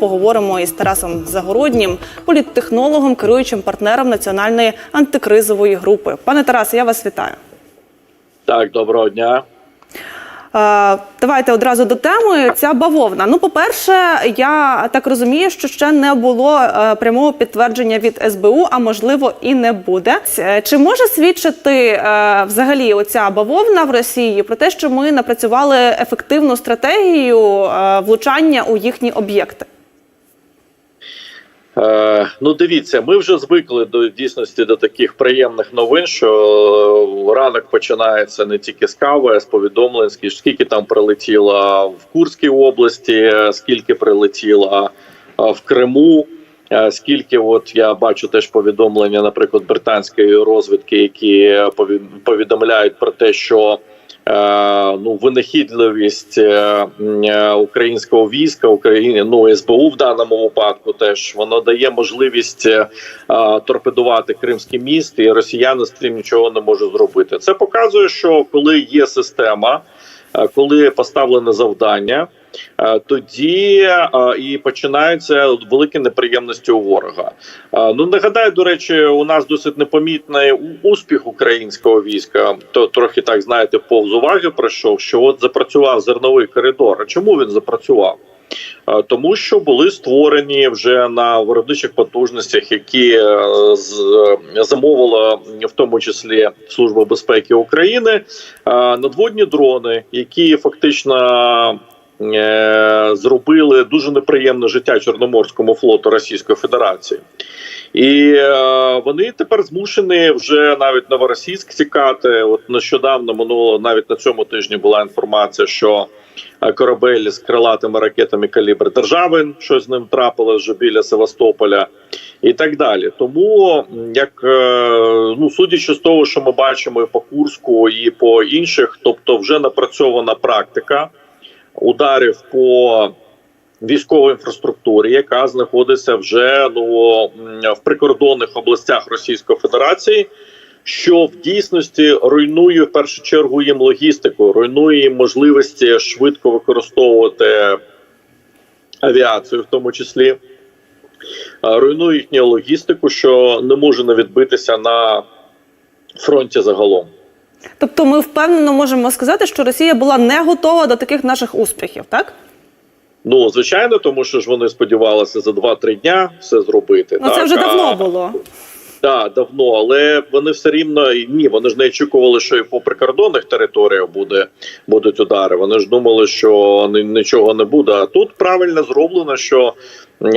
Поговоримо із Тарасом Загороднім, політтехнологом, керуючим партнером національної антикризової групи. Пане Тарасе, я вас вітаю. Так, доброго дня. Давайте одразу до теми. Ця бавовна. Ну, по-перше, я так розумію, що ще не було е, прямого підтвердження від СБУ, а можливо і не буде. Е, Чи може свідчити е, взагалі оця бавовна в Росії про те, що ми напрацювали ефективну стратегію влучання у їхні об'єкти? Е, ну, дивіться, ми вже звикли до дійсності до таких приємних новин, що е, ранок починається не тільки з кави, а з повідомлень, скільки- там прилетіло в Курській області, е, скільки прилетіло в Криму. Скільки от я бачу теж повідомлення, наприклад, британської розвідки, які пові- повідомляють про те, що ну винахідливість е, е, українського війська України, ну СБУ в даному випадку, теж воно дає можливість е, е, торпедувати Кримський міст, і росіяни з цим нічого не можуть зробити. Це показує, що коли є система, е, коли поставлене завдання. е, Тоді е, і починаються великі неприємності у ворога. Е, Ну нагадаю, до речі, у нас досить непомітний успіх українського війська. То трохи так знаєте, повз уваги пройшов, що от запрацював зерновий коридор. А чому він запрацював? Тому що були створені вже на виробничих потужностях, які е, е, замовила в тому числі Служба безпеки України, е, надводні дрони, які фактично зробили дуже неприємне життя Чорноморському флоту Російської Федерації. І е, вони тепер змушені вже навіть новоросійськ тікати. От нещодавно минуло навіть на цьому тижні була інформація, що е, корабель з крилатими ракетами калібр держави, що з ним трапилось вже біля Севастополя, і так далі. Тому, як е, ну судячи з того, що ми бачимо і по Курську, і по інших, тобто вже напрацьована практика ударів по військової інфраструктурі, яка знаходиться вже ну в прикордонних областях Російської Федерації, що в дійсності руйнує в першу чергу їм логістику, руйнує їм можливості швидко використовувати авіацію, в тому числі. Руйнує їхню логістику, що не може не відбитися на фронті загалом. Тобто, ми впевнено можемо сказати, що Росія була не готова до таких наших успіхів, так? Ну звичайно, тому що ж вони сподівалися за 2-3 дня все зробити. Ну це вже давно було. Так, давно, але вони все рівно ні, вони ж не очікували, що і по прикордонних територіях буде будуть удари. Вони ж думали, що нічого не буде. А тут правильно зроблено, що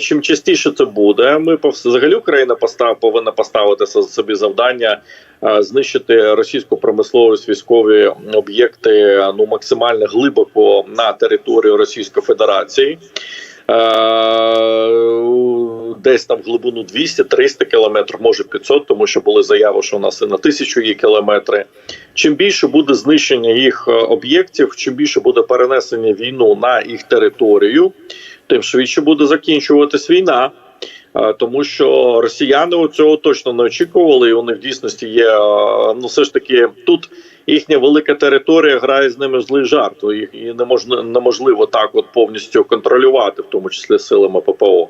чим частіше це буде, ми взагалі Україна постав повинна поставити со- собі завдання е, знищити російську промисловість, військові об'єкти ну максимально глибоко на територію Російської Федерації. Е, Десь там в глибину 200-300 кілометрів, може 500, тому що були заяви, що у нас і на тисячу є кілометри. Чим більше буде знищення їх е, об'єктів, чим більше буде перенесення війну на їх територію, тим швидше буде закінчуватись війна. Е, Тому що росіяни цього точно не очікували, і вони в дійсності є. е, Ну, все ж таки, тут їхня велика територія грає з ними злий жарт. І не можна неможливо так, от повністю контролювати, в тому числі силами ППО.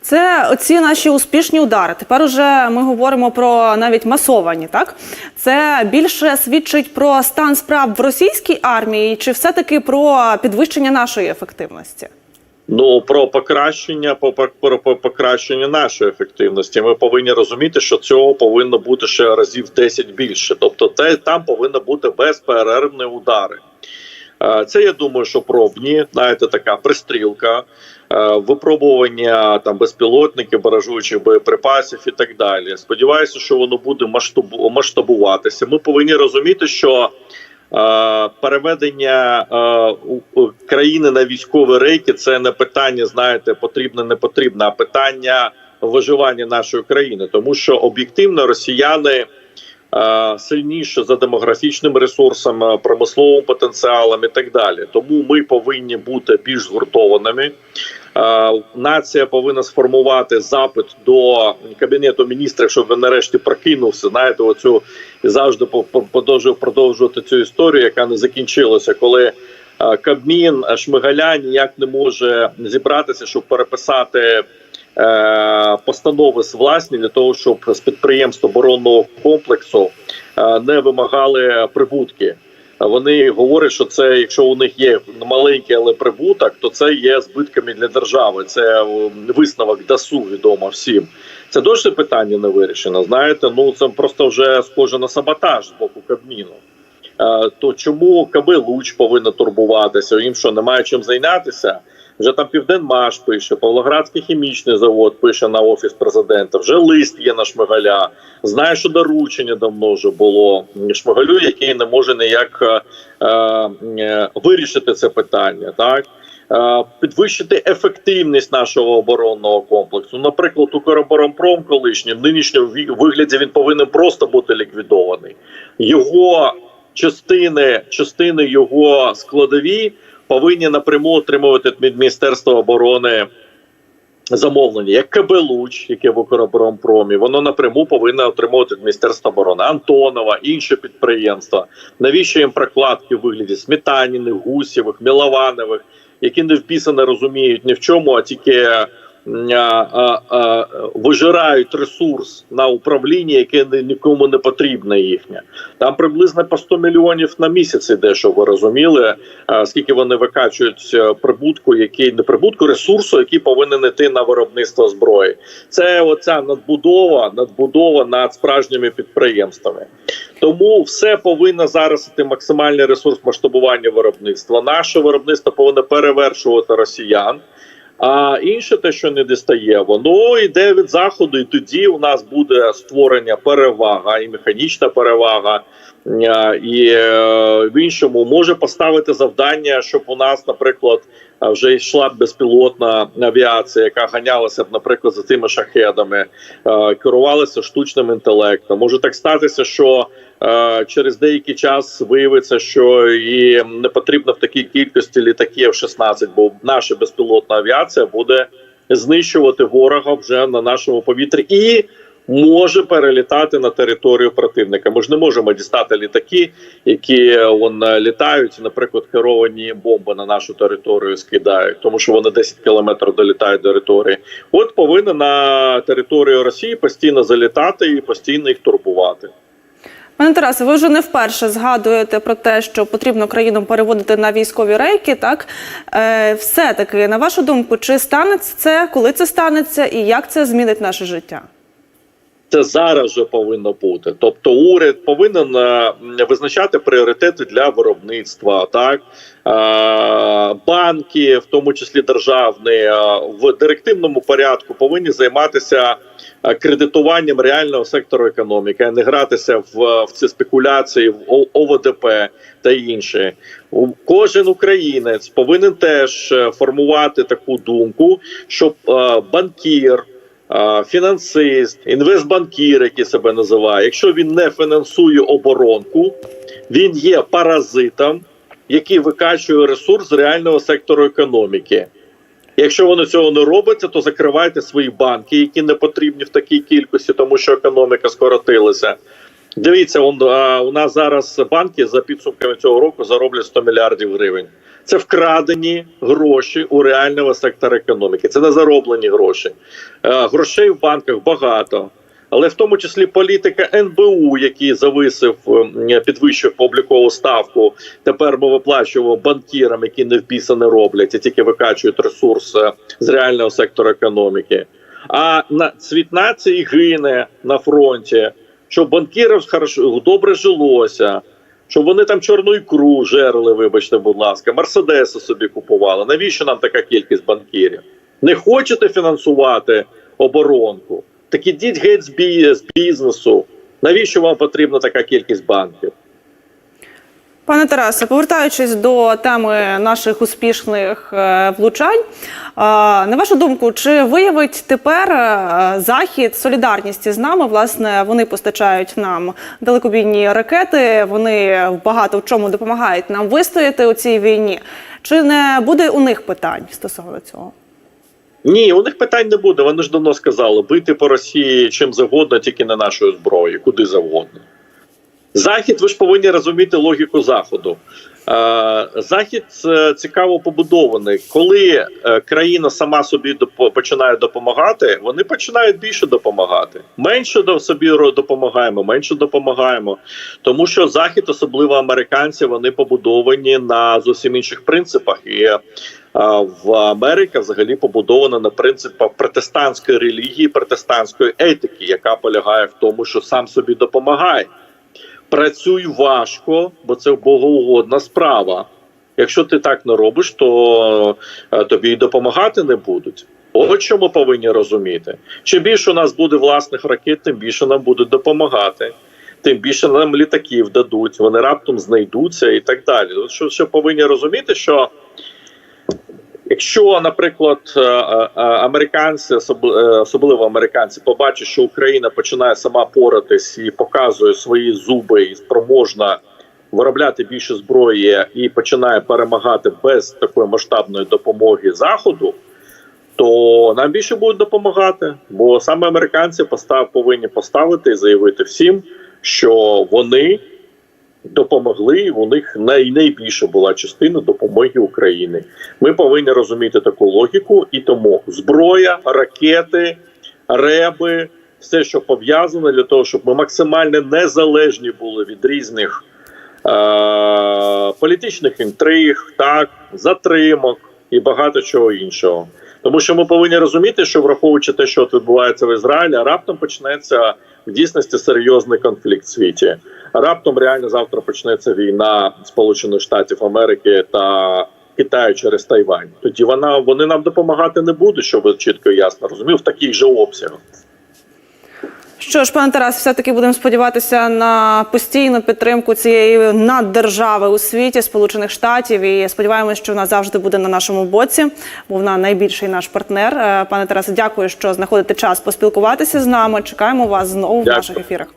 Це оці наші успішні удари. Тепер уже ми говоримо про навіть масовані. Так це більше свідчить про стан справ в російській армії, чи все таки про підвищення нашої ефективності? Ну про покращення, по про, покращення нашої ефективності. Ми повинні розуміти, що цього повинно бути ще разів 10 більше. Тобто, те там повинно бути безперервні удари. Е, Це я думаю, що пробні, знаєте, така пристрілка, е, випробування там безпілотників, баражуючих боєприпасів і так далі. Сподіваюся, що воно буде масштабуватися. Ми повинні розуміти, що переведення країни на військові рейки це не питання, знаєте, потрібне, не потрібне, а питання виживання нашої країни, тому що об'єктивно росіяни. Е, Сильніше за демографічним ресурсом, е, промисловим потенціалом і так далі. Тому ми повинні бути більш згуртованими. Е, Нація повинна сформувати запит до кабінету міністрів, щоб він нарешті прокинувся. Знаєте, оцю завжди продовжую продовжувати цю історію, яка не закінчилася, коли Кабмін Шмигаля ніяк не може зібратися, щоб переписати постанови з власні для того, щоб з підприємств оборонного комплексу е, не вимагали прибутки. Вони говорять, що це, якщо у них є маленький, але прибуток, то це є збитками для держави. Це е, висновок ДАСУ відомо всім. Це досі питання не вирішено. Знаєте, ну це просто вже схоже на саботаж з боку Кабміну. Е, То чому КБ Луч повинна турбуватися? Їм що немає чим зайнятися? Вже там Південмаш пише, Павлоградський хімічний завод пише на офіс президента. Вже лист є на Шмигаля. Знає, що доручення давно вже було Шмигалю, який не може ніяк е, е, вирішити це питання. Так Е, підвищити ефективність нашого оборонного комплексу. Наприклад, Укроборонпром колишній в нинішньому вигляді він повинен просто бути ліквідований. Його частини, частини його складові повинні напряму отримувати від Міністерства оборони. Замовлення, як КБ Луч, яке в Укроборонпромі, воно напряму повинно отримувати від Міністерства оборони Антонова, інші підприємства. Навіщо їм прокладки в вигляді Сметаніних, Гусєвих, Мілованових, які не вписано розуміють ні в чому, а тільки вижирають ресурс на управління, яке ні- нікому не потрібне їхнє. Там приблизно по 100 мільйонів на місяць іде, щоб ви розуміли, скільки вони викачують е, прибутку, який не прибутку ресурсу, який повинен йти на виробництво зброї. Це оця надбудова, надбудова над справжніми підприємствами. Тому все повинно зараз іти максимальний ресурс масштабування виробництва. Наше виробництво повинно перевершувати росіян. А інше, те, що не дістає, воно йде від заходу, і тоді у нас буде створення перевага і механічна перевага. Е, І е, в іншому може поставити завдання, щоб у нас, наприклад, е, вже йшла безпілотна авіація, яка ганялася б, наприклад, за тими шахедами, керувалася штучним інтелектом. Може так статися, що через деякий час виявиться, що і не потрібно в такій кількості літаків 16, бо наша безпілотна авіація буде знищувати ворога вже на нашому повітрі і може перелітати на територію противника. Ми ж не можемо дістати літаки, які е, вон, е, літають, наприклад, керовані бомби на нашу територію скидають, тому що вони 10 кілометрів долітають до території. От повинна на територію Росії постійно залітати і постійно їх турбувати. Пане Тарасе, ви вже не вперше згадуєте про те, що потрібно країну переводити на військові рейки. Так е, все-таки, на вашу думку, чи станеться це, коли це станеться, і як це змінить наше життя? Це зараз вже повинно бути. Тобто, уряд повинен е, визначати пріоритети для виробництва, так Е, банки, в тому числі державні, е, в директивному порядку повинні займатися кредитуванням реального сектору економіки, а не гратися в, в ці спекуляції в ОВДП та інше. Кожен українець повинен теж формувати таку думку, щоб банкір. Фінансист, інвестбанкір, який себе називає, якщо він не фінансує оборонку, він є паразитом, який викачує ресурс з реального сектору економіки. Якщо вони цього не робиться, то закривайте свої банки, які не потрібні в такій кількості, тому що економіка скоротилася. Дивіться, он, у нас зараз банки за підсумками цього року зароблять 100 мільярдів гривень. Це вкрадені гроші у реального сектора економіки. Це не зароблені гроші. Е, грошей в банках багато. Але в тому числі політика НБУ, який зависив, підвищив облікову ставку. Тепер ми виплачуємо банкірам, які не впіса не роблять, а тільки викачують ресурс е, з реального сектору економіки. А на цвіт нації гине на фронті, щоб банкірам добре жилося. Щоб вони там чорну ікру жерли, вибачте, будь ласка, мерседеси собі купували. Навіщо нам така кількість банкірів? Не хочете фінансувати оборонку? Так ідіть геть з, бізнесу. Навіщо вам потрібна така кількість банків? Пане Тарасе, повертаючись до теми наших успішних е, влучань, на вашу думку, чи виявить тепер е, захід солідарність з нами? Власне, вони постачають нам далекобійні ракети. Вони багато в чому допомагають нам вистояти у цій війні. Чи не буде у них питань стосовно цього? Ні, у них питань не буде. Вони ж давно сказали, бити по Росії чим завгодно, тільки не нашою зброєю, куди завгодно. Захід, ви ж повинні розуміти логіку Заходу. Е, Захід е, цікаво побудований. Коли е, країна сама собі починає допомагати, вони починають більше допомагати. Менше до собі допомагаємо, менше допомагаємо. Тому що захід, особливо американці, вони побудовані на зовсім інших принципах. І в Америка взагалі побудована на принципах протестантської релігії, протестантської етики, яка полягає в тому, що сам собі допомагає. Працюй важко, бо це богоугодна справа. Якщо ти так не робиш, то е, тобі й допомагати не будуть. От що ми повинні розуміти. Чим більше у нас буде власних ракет, тим більше нам будуть допомагати. Тим більше нам літаків дадуть, вони раптом знайдуться і так далі. От що, що повинні розуміти, що якщо, наприклад, е, е, американці, е, особливо американці, побачать, що Україна починає сама поратись і показує свої зуби і спроможна виробляти більше зброї і починає перемагати без такої масштабної допомоги Заходу, то нам більше будуть допомагати. Бо саме американці постав, повинні поставити і заявити всім, що вони допомогли, у них най, найбільше була частина допомоги України. Ми повинні розуміти таку логіку, і тому зброя, ракети, реби, все, що пов'язане, для того, щоб ми максимально незалежні були від різних е- політичних інтриг, так, затримок і багато чого іншого. Тому що ми повинні розуміти, що враховуючи те, що відбувається в Ізраїлі, раптом почнеться в дійсності серйозний конфлікт в світі. Раптом реально завтра почнеться війна Сполучених Штатів Америки та Китаю через Тайвань. Тоді вона вони нам допомагати не будуть, щоб ви чітко і ясно розумів, в таких же обсягах. Що ж, пане Тарас, все-таки будемо сподіватися на постійну підтримку цієї наддержави у світі Сполучених Штатів. І сподіваємось, що вона завжди буде на нашому боці, бо вона найбільший наш партнер. Е, Пане Тарасе, дякую, що знаходите час поспілкуватися з нами. Чекаємо вас знову в наших ефірах.